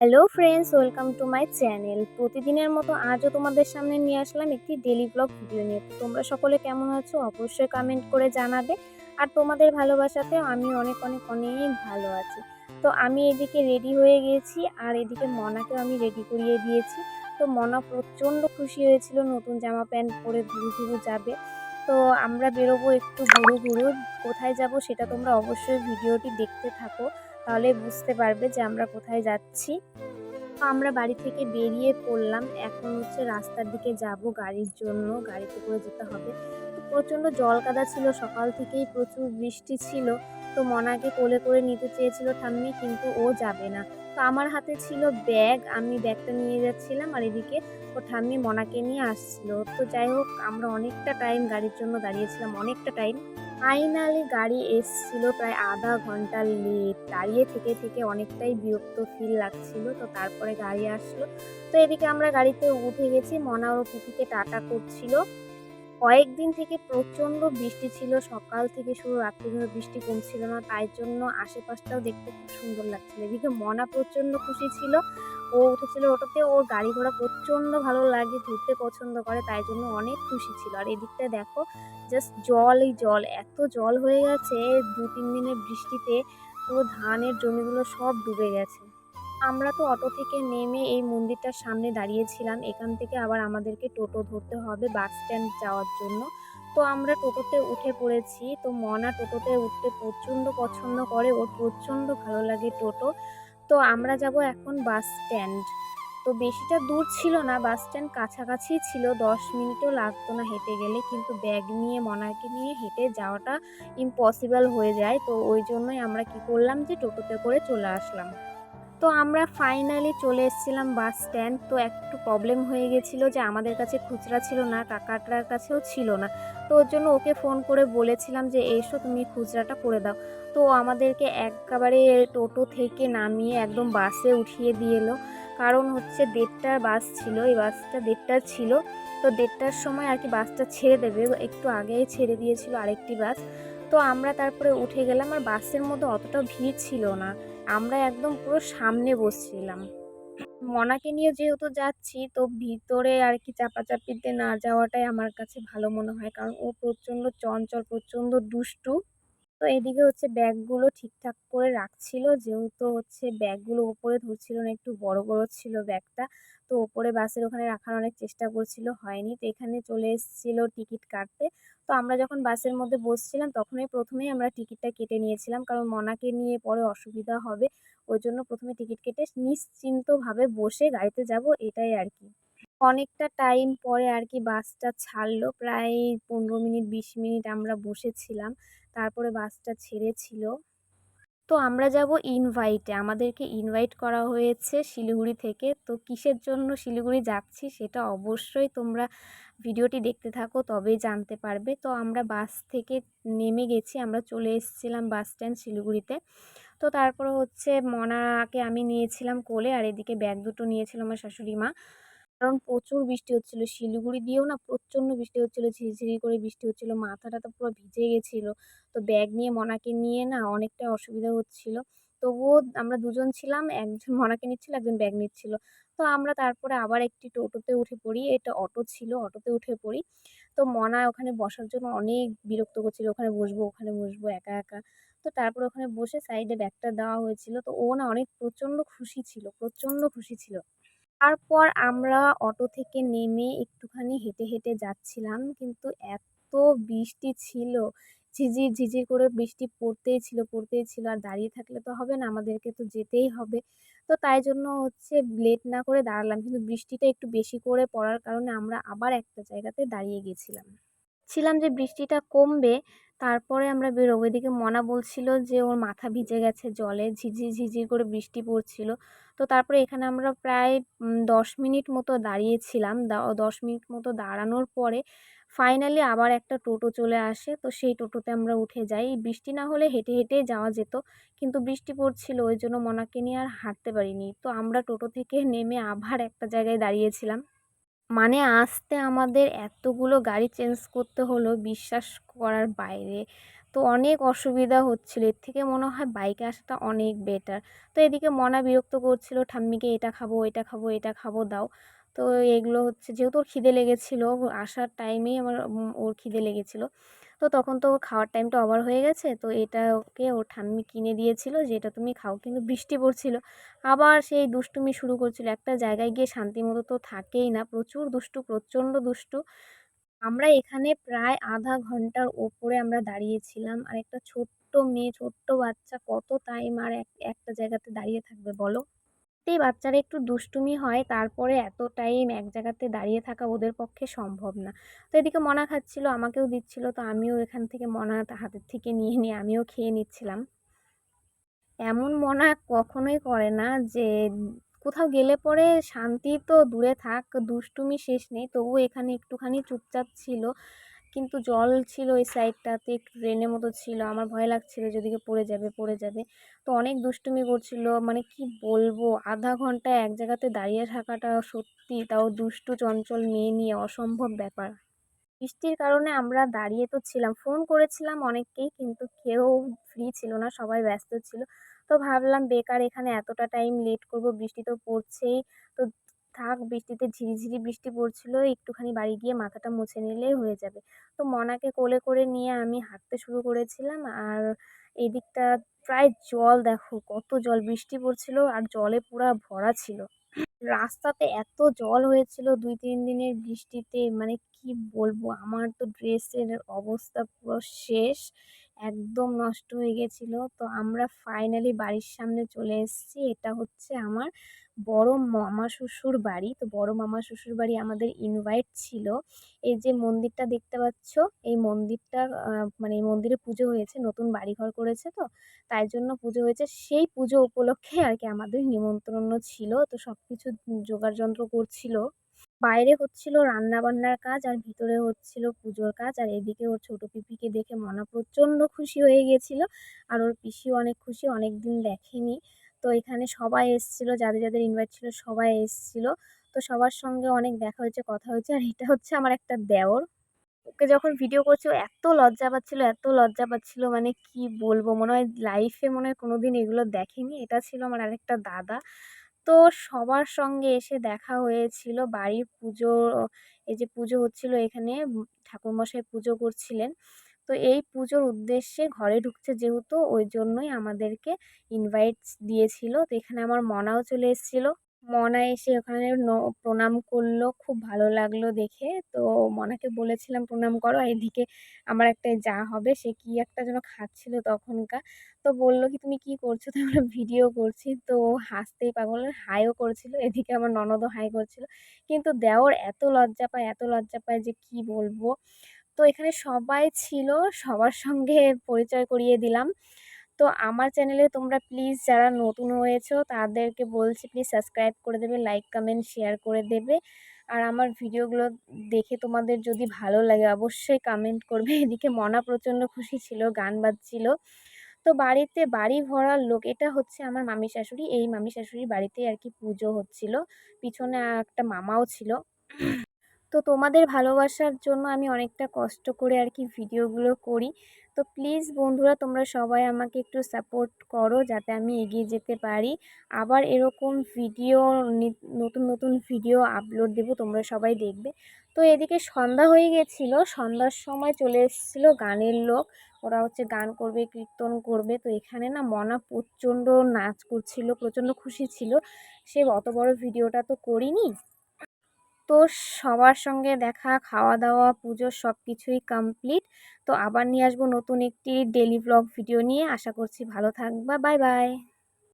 Hello friends welcome to my channel প্রতিদিনের মতো আজও তোমাদের সামনে নিয়ে আসলাম একটি ডেলি ব্লগ ভিডিও নিয়ে। তোমরা সকলে কেমন আছো? অবশ্যই কমেন্ট করে জানাবে। আর তোমাদের ভালোবাসাতেও আমি অনেক অনেক অনেক ভালো আছি। তো আমি এদিকে রেডি হয়ে গেছি আর এদিকে মনাকেও আমি রেডি করিয়ে দিয়েছি। তো মনা প্রচণ্ড খুশি হয়েছিল নতুন জামা প্যান্ট পরে ঘুরু ঘুরু যাবে। তো আমরা বেরোবো একটু ঘুরু ঘুরু। কোথায় যাব সেটা তোমরা অবশ্যই ভিডিওটি দেখতে থাকো। তাহলে বুঝতে পারবে যে আমরা কোথায় যাচ্ছি। আমরা বাড়ি থেকে বেরিয়ে পড়লাম। এখন হচ্ছে রাস্তার দিকে যাব গাড়ির জন্য। গাড়িতে করে যেতে হবে। প্রচণ্ড জল কাদা ছিল। সকাল থেকেই প্রচুর বৃষ্টি ছিল। তো মনাকে কোলে করে নিতে চেয়েছিল ঠাম্মি, কিন্তু ও যাবে না। তো আমার হাতে ছিল ব্যাগ। আমি ব্যাগটা নিয়ে যাচ্ছিলাম আর এদিকে ও ঠাম্মি মনাকে নিয়ে আসছিল। তো যাই হোক, আমরা অনেকটা টাইম গাড়ির জন্য দাঁড়িয়েছিলাম। অনেকটা টাইম ফাইনালি গাড়ি এসছিল প্রায় আধা ঘণ্টা লেট। দাঁড়িয়ে থেকে থেকে অনেকটাই বিরক্ত ফিল লাগছিল, তো তারপরে গাড়ি আসলো। তো এদিকে আমরা গাড়িতে উঠে গেছি মনা ও পিপিকে টাটা করছিল। কয়েকদিন থেকে প্রচণ্ড বৃষ্টি ছিল। সকাল থেকে শুরু রাত্রি ধরে বৃষ্টি কমছিল না। তাই জন্য আশেপাশটাও দেখতে খুব সুন্দর লাগছিল। এদিকে মনা প্রচণ্ড খুশি ছিল। ও উঠেছিল ওটাতে ওর গাড়ি ঘোড়া প্রচণ্ড ভালো লাগে ঘুরতে পছন্দ করে, তাই জন্য অনেক খুশি ছিল। আর এদিকটা দেখো জাস্ট জলই জল। এত জল হয়ে গেছে দু তিন দিনের বৃষ্টিতে পুরো ধানের জমিগুলো সব ডুবে গেছে। আমরা তো অটো থেকে নেমে এই মন্দিরটার সামনে দাঁড়িয়েছিলাম। এখান থেকে আবার আমাদেরকে টোটো ধরতে হবে বাস স্ট্যান্ড যাওয়ার জন্য। তো আমরা টোটোতে উঠে পড়েছি। তো মনা টোটোতে উঠতে প্রচণ্ড পছন্দ করে। ওর প্রচণ্ড ভালো লাগে টোটো। তো আমরা যাব এখন বাস স্ট্যান্ড। তো বেশিটা দূর ছিল না। বাস স্ট্যান্ড কাছাকাছি ছিল। দশ মিনিটও লাগতো না হেঁটে গেলে। কিন্তু ব্যাগ নিয়ে, মনাকে নিয়ে হেঁটে যাওয়াটা ইম্পসিবল হয়ে যায়। তো ওই জন্যই আমরা কি করলাম যে টোটোতে করে চলে আসলাম। তো আমরা ফাইনালি চলে এসেছিলাম বাস স্ট্যান্ড তো একটু প্রবলেম হয়ে গেছিল যে আমাদের কাছে খুচরা ছিল না, কাকাটার কাছেও ছিল না। তো ওর জন্য ওকে ফোন করে বলেছিলাম যে, এসো তুমি খুচরাটা করে দাও। তো আমাদেরকে একেবারে টোটো থেকে নামিয়ে একদম বাসে উঠিয়ে দিয়ে এলো। কারণ হচ্ছে দেড়টার বাস ছিল, এই বাসটা দেড়টার ছিল। তো দেড়টার সময় আর কি বাসটা ছেড়ে দেবে, একটু আগেই ছেড়ে দিয়েছিল আরেকটি বাস তো আমরা তারপরে উঠে গেলাম, আর বাসের মধ্যে অতটা ভিড় ছিল না। আমরা একদম পুরো সামনে বসছিলাম। মনাকে নিয়ে যেহেতু যাচ্ছি, তো ভিতরে আর কি চাপাচাপিতে না যাওয়াটাই আমার কাছে ভালো মনে হয়। কারণ ও প্রচণ্ড চঞ্চল, প্রচণ্ড দুষ্টু। তো এদিকে হচ্ছে ব্যাগগুলো ঠিকঠাক করে রাখছিল। যেহেতু হচ্ছে ব্যাগগুলো ওপরে ধরছিল না, একটু বড় বড় ছিল ব্যাগটা। তো ওপরে বাসের ওখানে রাখার অনেক চেষ্টা করছিল, হয়নি। তো এখানে চলে এসেছিল টিকিট কাটতে। তো আমরা যখন বাসের মধ্যে বসছিলাম, তখনই প্রথমেই আমরা টিকিটটা কেটে নিয়েছিলাম। কারণ মনাকে নিয়ে পরে অসুবিধা হবে। ওই জন্য প্রথমে টিকিট কেটে নিশ্চিন্তভাবে বসে গাড়িতে যাব, এটাই আর কি। অনেকটা টাইম পরে আর কি বাসটা ছাড়লো। প্রায় পনেরো মিনিট, বিশ মিনিট আমরা বসেছিলাম। তারপরে বাসটা ছেড়েছিল। তো আমরা যাব ইনভাইটে। আমাদেরকে ইনভাইট করা হয়েছে শিলিগুড়ি থেকে। তো কিসের জন্য শিলিগুড়ি যাচ্ছি সেটা অবশ্যই তোমরা ভিডিওটি দেখতে থাকো, তবেই জানতে পারবে। তো আমরা বাস থেকে নেমে গেছি। আমরা চলে এসেছিলাম বাস স্ট্যান্ড শিলিগুড়িতে। তো তারপরে হচ্ছে মনাকে আমি নিয়েছিলাম কোলে, আর এদিকে ব্যাগ দুটো নিয়েছিল আমার শাশুড়ি মা। কারণ প্রচুর বৃষ্টি হচ্ছিল। শিলিগুড়ি দিয়েও না প্রচণ্ড বৃষ্টি হচ্ছিল, ঝিরিঝিরি করে বৃষ্টি হচ্ছিল, মাথাটা তো পুরো ভিজে গেছিল। তো ব্যাগ নিয়ে মনাকে নিয়ে না অনেকটা অসুবিধা হচ্ছিল। তবুও আমরা দুজন ছিলাম, একজন মনাকে নিচ্ছিল, একজন ব্যাগ নিচ্ছিল। তো আমরা তারপরে আবার একটি টোটোতে উঠে পড়ি। এটা অটো ছিল, অটোতে উঠে পড়ি। তো মনা ওখানে বসার জন্য অনেক বিরক্ত করছিল। ওখানে বসবো ওখানে বসবো, একা একা। তো তারপর ওখানে বসে সাইডে ব্যাগটা দেওয়া হয়েছিল। তো ও না অনেক প্রচণ্ড খুশি ছিল, প্রচণ্ড খুশি ছিল। তারপর আমরা অটো থেকে নেমে একটুখানি হেঁটে হেঁটে যাচ্ছিলাম। কিন্তু এত বৃষ্টি ছিল, ঝিঝির ঝিঝির করে বৃষ্টি পড়তেই ছিল পড়তেই ছিল। আর দাঁড়িয়ে থাকলে তো হবে না, আমাদেরকে তো যেতেই হবে। তো তাই জন্য হচ্ছে লেট না করে দাঁড়ালাম। কিন্তু বৃষ্টিটা একটু বেশি করে পড়ার কারণে আমরা আবার একটা জায়গাতে দাঁড়িয়ে গেছিলাম। ছিলাম যে বৃষ্টিটা কমবে। তারপরে আমরা বেরোবো। এদিকে মনা বলছিল যে ওর মাথা ভিজে গেছে জলে ঝিঝির ঝিঝির করে বৃষ্টি পড়ছিল। তো তারপরে এখানে আমরা প্রায় দশ মিনিট মতো দাঁড়িয়েছিলাম। দশ মিনিট মতো দাঁড়ানোর পরে ফাইনালি আবার একটা টোটো চলে আসে। তো সেই টোটোতে আমরা উঠে যাই। বৃষ্টি না হলে হেঁটে হেঁটে যাওয়া যেত। কিন্তু বৃষ্টি পড়ছিল, ওই জন্য মনাকে নিয়ে আর হাঁটতে পারিনি। তো আমরা টোটো থেকে নেমে আবার একটা জায়গায় দাঁড়িয়েছিলাম। মানে আসতে আমাদের এতগুলো গাড়ি চেঞ্জ করতে হলো বিশ্বাস করার বাইরে। তো অনেক অসুবিধা হচ্ছিল। এর থেকে মনে হয় বাইকে আসাটা অনেক বেটার তো এদিকে মনা বিরক্ত করছিল, ঠাম্মিকে এটা খাব এটা খাব এটা খাব, দাও। তো এগুলো হচ্ছে, যেহেতু ওর খিদে লেগেছিলো, আসার টাইমেই আমার ওর খিদে লেগেছিলো। তো তখন তো খাওয়ার টাইমটা ওভার হয়ে গেছে। তো এটা ওকে ওর ঠাম্মি কিনে দিয়েছিল, যে এটা তুমি খাও। কিন্তু বৃষ্টি পড়ছিল। আবার সেই দুষ্টুমি শুরু করছিল। একটা জায়গায় গিয়ে শান্তি মতো তো থাকেই না। প্রচুর দুষ্টু, প্রচণ্ড দুষ্টু। আমরা এখানে প্রায় আধা ঘণ্টার ওপরে আমরা দাঁড়িয়েছিলাম। আর একটা ছোট্ট মেয়ে, ছোট্ট বাচ্চা কত টাইম আর এক, একটা জায়গাতে দাঁড়িয়ে থাকবে বলো? এই বাচ্চারা একটু দুষ্টুমি হয়, তারপরে এত টাইম এক জায়গাতে দাঁড়িয়ে থাকা ওদের পক্ষে সম্ভব না। তো এদিকে মনা খাচ্ছিল, আমাকেও দিচ্ছিল, তো আমিও এখান থেকে মনা হাতের থেকে নিয়ে নিয়ে আমিও খেয়ে নিচ্ছিলাম। এমন মনা কখনোই করে না যে, কোথাও গেলে পরে শান্তি তো দূরে থাক, দুষ্টুমি শেষ নেই, তবুও এখানে একটুখানি চুপচাপ ছিল। কিন্তু জল ছিল ওই সাইডটাতে একটু ড্রেনের মতো ছিল। আমার ভয় লাগছিল যেদিকে পড়ে যাবে পড়ে যাবে। তো অনেক দুষ্টুমি করছিল। মানে কি বলব, আধা ঘণ্টা এক জায়গাতে দাঁড়িয়ে থাকাটা সত্যি তাও দুষ্টু, চঞ্চল মেয়ে নিয়ে অসম্ভব ব্যাপার। বৃষ্টির কারণে আমরা দাঁড়িয়ে তো ছিলাম। ফোন করেছিলাম অনেককেই, কিন্তু কেউ ফ্রি ছিল না, সবাই ব্যস্ত ছিল। তো ভাবলাম, বেকার এখানে এতটা টাইম লেট করব, বৃষ্টি তো পড়ছেই। তো থাক, বৃষ্টিতে ঝিরিঝিরি বৃষ্টি পড়ছিল, একটুখানি বাড়ি গিয়ে মাথাটা মুছে নিলেই হয়ে যাবে। তো মনাকে কোলে করে নিয়ে আমি হাঁটতে শুরু করেছিলাম, আর এদিকটা প্রায় জল দেখো, কত জল, বৃষ্টি পড়ছিল আর জলে পুরা ভরা ছিল। রাস্তাতে এত জল হয়েছিল দুই, তিন দিনের বৃষ্টিতে মানে কি বলব, আমার তো ড্রেসের অবস্থা পুরো শেষ। একদম নষ্ট হয়ে গেছিল। তো আমরা ফাইনালি বাড়ির সামনে চলে এসেছি। এটা হচ্ছে আমার বড় মামা শ্বশুর বাড়ি। তো বড় মামা শ্বশুর বাড়ি আমাদের ইনভাইট ছিল। এই যে মন্দিরটা দেখতে পাচ্ছ, এই মন্দিরটা মানে এই মন্দিরে পুজো হয়েছে, নতুন বাড়িঘর করেছে তো। তাই জন্য পুজো হয়েছে। সেই পুজো উপলক্ষে আর কি আমাদের নিমন্ত্রণ ছিল। তো সব কিছু জোগাড় যন্ত্র করছিল। বাইরে হচ্ছিল রান্নাবান্নার কাজ আর ভিতরে হচ্ছিল পুজোর কাজ। আর এদিকে ওর ছোট পিপিকে দেখে মনা প্রচণ্ড খুশি হয়ে গিয়েছিল আর ওর পিসিও অনেক খুশি অনেক দিন দেখেনি। তো এখানে সবাই এসেছিল, যাদের যাদের ইনভাইট ছিল সবাই এসেছিল। তো সবার সঙ্গে অনেক দেখা হয়েছে, কথা হয়েছে। আর এটা হচ্ছে আমার একটা দেওর। ওকে যখন ভিডিও করছি এত লজ্জা পাচ্ছিল, এত লজ্জা পাচ্ছিল। মানে কি বলব, মনে হয় লাইফে মনে হয় কোনোদিন এগুলো দেখেনি। এটা ছিল আমার আরেকটা দাদা। তো সবার সঙ্গে এসে দেখা হয়েছিল। বাড়ির পুজো, এই যে পুজো হচ্ছিল এখানে ঠাকুরমশাই পুজো করছিলেন। তো এই পুজোর উদ্দেশ্যে ঘরে ঢুকছে যেহেতু, ওই জন্যই আমাদেরকে ইনভাইট দিয়েছিল। তো এখানে আমার মনাও চলে এসেছিল। মনা এসে ওখানে প্রণাম করল, খুব ভালো লাগল দেখে। তো মনাকে বলেছিলাম, প্রণাম করো এদিকে আমার একটা যা হবে, সে কি একটা যেন খাচ্ছিল তখনকার। তো বলল কি, তুমি কি করছ? তো আমরা ভিডিও করছি। তো হাসতেই পাগল হাইও করছিল, এদিকে আমার ননদও হাই করছিল। কিন্তু দেওর এত লজ্জা পায়, এত লজ্জা পায় যে কি বলব। তো এখানে সবাই ছিল, সবার সঙ্গে পরিচয় করিয়ে দিলাম। তো আমার চ্যানেলে তোমরা প্লিজ যারা নতুন হয়েছো তাদেরকে বলছি প্লিজ সাবস্ক্রাইব করে দেবে, লাইক, কমেন্ট, শেয়ার করে দেবে। আর আমার ভিডিওগুলো দেখে তোমাদের যদি ভালো লাগে, অবশ্যই কমেন্ট করবে। এদিকে মনা প্রচণ্ড খুশি ছিল, গান বাজছিল। তো বাড়িতে বাড়ি ভরার লোক, এটা হচ্ছে আমার মামি শাশুড়ি। এই মামি শাশুড়ির বাড়িতে আর কি পুজো হচ্ছিল। পিছনে একটা মামাও ছিল। তো তোমাদের ভালোবাসার জন্য আমি অনেকটা কষ্ট করে আর কি ভিডিওগুলো করি। তো প্লিজ বন্ধুরা, তোমরা সবাই আমাকে একটু সাপোর্ট করো যাতে আমি এগিয়ে যেতে পারি। আবার এরকম ভিডিও নতুন নতুন ভিডিও আপলোড দেব, তোমরা সবাই দেখবে। তো এদিকে সন্ধ্যা হয়ে গেছিল, সন্ধ্যার সময় চলে এসেছিল গানের লোক। ওরা হচ্ছে গান করবে, কীর্তন করবে। তো এখানে না মনা প্রচণ্ড নাচ করছিল, প্রচণ্ড খুশি ছিল। সে অত বড় ভিডিওটা তো করিনি। তো সবার সঙ্গে দেখা খাওয়া দাওয়া পুজো সব কিছুই কমপ্লিট তো আবার নিয়ে আসব নতুন একটি ডেলি ব্লগ ভিডিও নিয়ে। আশা করছি ভালো থাকবা। Bye bye